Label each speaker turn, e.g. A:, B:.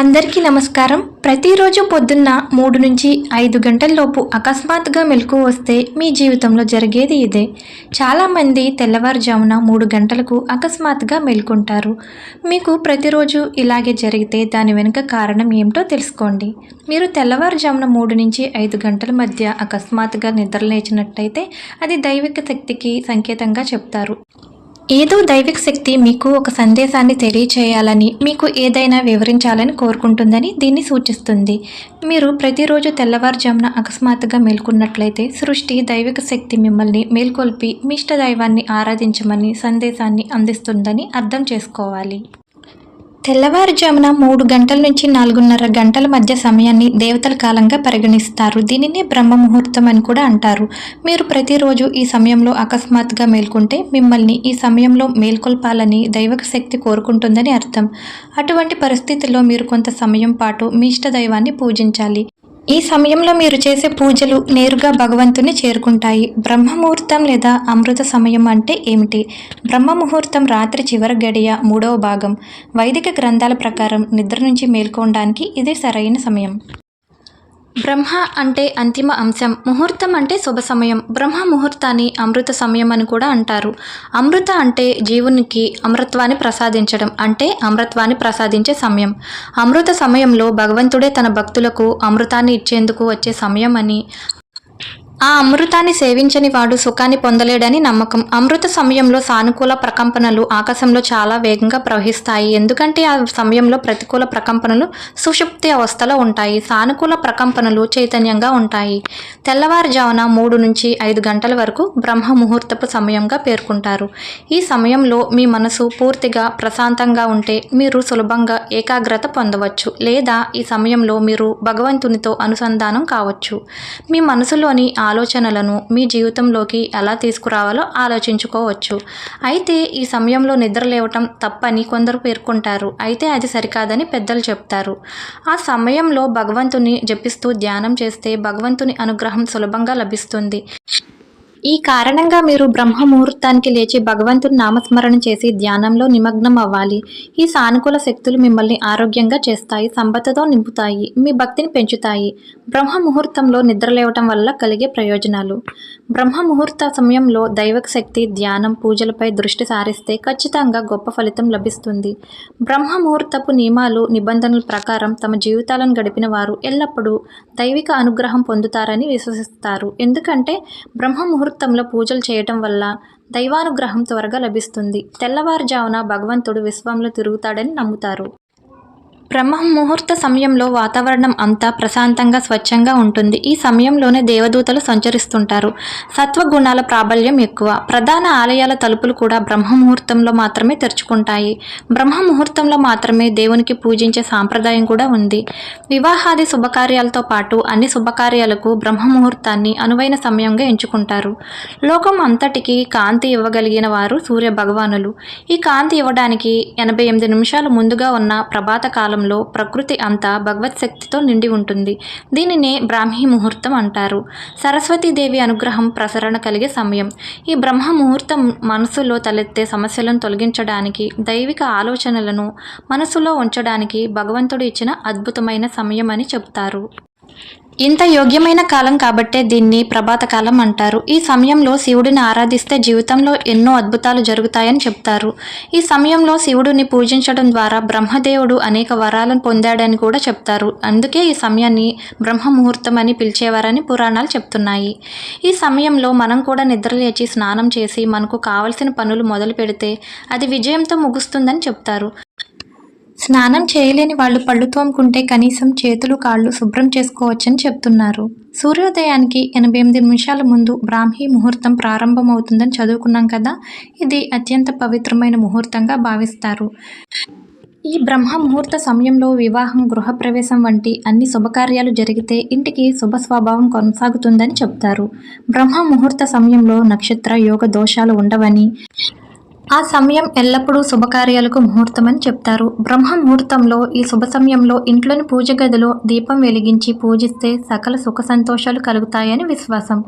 A: అందరికీ నమస్కారం. ప్రతిరోజు పొద్దున్న మూడు నుంచి ఐదు గంటల్లోపు అకస్మాత్తుగా మెలకు వస్తే మీ జీవితంలో జరిగేది ఇదే. చాలామంది తెల్లవారుజామున మూడు గంటలకు అకస్మాత్తుగా మెలుకుంటారు. మీకు ప్రతిరోజు ఇలాగే జరిగితే దాని వెనుక కారణం ఏమిటో తెలుసుకోండి. మీరు తెల్లవారుజామున మూడు నుంచి ఐదు గంటల మధ్య అకస్మాత్తుగా నిద్రలేచినట్టయితే అది దైవిక శక్తికి సంకేతంగా చెప్తారు. ఏదో దైవిక శక్తి మీకు ఒక సందేశాన్ని తెలియచేయాలని మీకు ఏదైనా వివరించాలని కోరుకుంటుందని దీన్ని సూచిస్తుంది. మీరు ప్రతిరోజు తెల్లవారుజామున అకస్మాత్తుగా మేల్కొన్నట్లయితే సృష్టి దైవిక శక్తి మిమ్మల్ని మేల్కొల్పి మీ ఇష్ట దైవాన్ని ఆరాధించమని సందేశాన్ని అందిస్తుందని అర్థం చేసుకోవాలి. తెల్లవారుజామున మూడు గంటల నుంచి నాలుగున్నర గంటల మధ్య సమయాన్ని దేవతల కాలంగా పరిగణిస్తారు. దీనినే బ్రహ్మ ముహూర్తం అని కూడా అంటారు. మీరు ప్రతిరోజు ఈ సమయంలో అకస్మాత్తుగా మేల్కొంటే మిమ్మల్ని ఈ సమయంలో మేల్కొల్పాలని దైవక శక్తి కోరుకుంటుందని అర్థం. అటువంటి పరిస్థితుల్లో మీరు కొంత సమయం పాటు మీ ఇష్ట దైవాన్ని పూజించాలి. ఈ సమయంలో మీరు చేసే పూజలు నేరుగా భగవంతుని చేరుకుంటాయి. బ్రహ్మముహూర్తం లేదా అమృత సమయం అంటే ఏమిటి? బ్రహ్మ ముహూర్తం రాత్రి చివరి గడియ మూడవ భాగం. వైదిక గ్రంథాల ప్రకారం నిద్ర నుంచి మేల్కోవడానికి ఇది సరైన సమయం. బ్రహ్మ అంటే అంతిమ అంశం ముహూర్తం అంటే శుభ సమయం. బ్రహ్మ ముహూర్తాన్ని అమృత సమయం అని కూడా అంటారు. అమృత అంటే జీవునికి అమృత్వాన్ని ప్రసాదించడం అంటే అమృత్వాన్ని ప్రసాదించే సమయం. అమృత సమయంలో భగవంతుడే తన భక్తులకు అమృతాన్ని ఇచ్చేందుకు వచ్చే సమయం అని ఆ అమృతాన్ని సేవించని వాడు సుఖాన్ని పొందలేడని నమ్మకం. అమృత సమయంలో సానుకూల ప్రకంపనలు ఆకాశంలో చాలా వేగంగా ప్రవహిస్తాయి. ఎందుకంటే ఆ సమయంలో ప్రతికూల ప్రకంపనలు సుషుప్తి అవస్థలో ఉంటాయి. సానుకూల ప్రకంపనలు చైతన్యంగా ఉంటాయి. తెల్లవారుజామున మూడు నుంచి ఐదు గంటల వరకు బ్రహ్మ ముహూర్తపు సమయంగా పేర్కొంటారు. ఈ సమయంలో మీ మనసు పూర్తిగా ప్రశాంతంగా ఉంటే మీరు సులభంగా ఏకాగ్రత పొందవచ్చు. లేదా ఈ సమయంలో మీరు భగవంతునితో అనుసంధానం కావచ్చు. మీ మనసులోని ఆ ఆలోచనలను మీ జీవితంలోకి ఎలా తీసుకురావాలో ఆలోచించుకోవచ్చు. అయితే ఈ సమయంలో నిద్ర లేవటం తప్పని కొందరు పేర్కొంటారు. అయితే అది సరికాదని పెద్దలు చెప్తారు. ఆ సమయంలో భగవంతుని జపిస్తూ ధ్యానం చేస్తే భగవంతుని అనుగ్రహం సులభంగా లభిస్తుంది. ఈ కారణంగా మీరు బ్రహ్మ ముహూర్తానికి లేచి భగవంతుని నామస్మరణ చేసి ధ్యానంలో నిమగ్నం అవ్వాలి. ఈ సానుకూల శక్తులు మిమ్మల్ని ఆరోగ్యంగా చేస్తాయి సంబతతో నింపుతాయి మీ భక్తిని పెంచుతాయి. బ్రహ్మ ముహూర్తంలో నిద్రలేవటం వల్ల కలిగే ప్రయోజనాలు. బ్రహ్మ ముహూర్త సమయంలో దైవక శక్తి ధ్యానం పూజలపై దృష్టి సారిస్తే ఖచ్చితంగా గొప్ప ఫలితం లభిస్తుంది. బ్రహ్మ ముహూర్తపు నియమాలు నిబంధనల ప్రకారం తమ జీవితాలను గడిపిన వారు ఎల్లప్పుడూ దైవిక అనుగ్రహం పొందుతారని విశ్వసిస్తారు. ఎందుకంటే బ్రహ్మ ముహూర్తంలో పూజలు చేయటం వల్ల దైవానుగ్రహం త్వరగా లభిస్తుంది. తెల్లవారుజామున భగవంతుడు విశ్వంలో తిరుగుతాడని నమ్ముతారు. బ్రహ్మ ముహూర్త సమయంలో వాతావరణం అంతా ప్రశాంతంగా స్వచ్ఛంగా ఉంటుంది. ఈ సమయంలోనే దేవదూతలు సంచరిస్తుంటారు. సత్వగుణాల ప్రాబల్యం ఎక్కువ. ప్రధాన ఆలయాల తలుపులు కూడా బ్రహ్మ ముహూర్తంలో మాత్రమే తెరుచుకుంటాయి. బ్రహ్మ ముహూర్తంలో మాత్రమే దేవునికి పూజించే సాంప్రదాయం కూడా ఉంది. వివాహాది శుభకార్యాలతో పాటు అన్ని శుభకార్యాలకు బ్రహ్మ ముహూర్తాన్ని అనువైన సమయంగా ఎంచుకుంటారు. లోకం అంతటికి కాంతి ఇవ్వగలిగిన వారు సూర్య భగవానులు ఈ కాంతి ఇవ్వడానికి ఎనభై ఎనిమిది నిమిషాలు ముందుగా ఉన్న ప్రభాత కాలం కాలంలో ప్రకృతి అంతా భగవత్ శక్తితో నిండి ఉంటుంది. దీనినే బ్రాహ్మీ ముహూర్తం అంటారు. సరస్వతీదేవి అనుగ్రహం ప్రసరణ కలిగే సమయం. ఈ బ్రహ్మ ముహూర్తం మనసులో తలెత్తే సమస్యలను తొలగించడానికి దైవిక ఆలోచనలను మనసులో ఉంచడానికి భగవంతుడు ఇచ్చిన అద్భుతమైన సమయం అని చెప్తారు ఇంత యోగ్యమైన కాలం కాబట్టే దీన్ని ప్రభాత కాలం అంటారు. ఈ సమయంలో శివుడిని ఆరాధిస్తే జీవితంలో ఎన్నో అద్భుతాలు జరుగుతాయని చెప్తారు. ఈ సమయంలో శివుడిని పూజించడం ద్వారా బ్రహ్మదేవుడు అనేక వరాలను పొందాడని కూడా చెప్తారు. అందుకే ఈ సమయాన్ని బ్రహ్మ ముహూర్తం అని పిలిచేవారని పురాణాలు చెప్తున్నాయి. ఈ సమయంలో మనం కూడా నిద్రలేచి స్నానం చేసి మనకు కావలసిన పనులు మొదలు పెడితే అది విజయంతో ముగుస్తుందని చెప్తారు. స్నానం చేయలేని వాళ్ళు పళ్ళు తోముకుంటే కనీసం చేతులు కాళ్ళు శుభ్రం చేసుకోవచ్చని చెప్తున్నారు. సూర్యోదయానికి ఎనభై ఎనిమిది నిమిషాల ముందు బ్రాహ్మీ ముహూర్తం ప్రారంభమవుతుందని చదువుకున్నాం కదా? ఇది అత్యంత పవిత్రమైన ముహూర్తంగా భావిస్తారు. ఈ బ్రహ్మ ముహూర్త సమయంలో వివాహం గృహప్రవేశం వంటి అన్ని శుభకార్యాలు జరిగితే ఇంటికి శుభ స్వభావం కొనసాగుతుందని చెప్తారు. బ్రహ్మ ముహూర్త సమయంలో నక్షత్ర యోగ దోషాలు ఉండవని ఆ సమయం ఎల్లప్పుడూ శుభకార్యాలకు ముహూర్తమని చెప్తారు. బ్రహ్మ ముహూర్తంలో ఈ శుభ సమయంలో ఇంట్లోని పూజ గదిలో దీపం వెలిగించి పూజిస్తే సకల సుఖ సంతోషాలు కలుగుతాయని విశ్వాసం.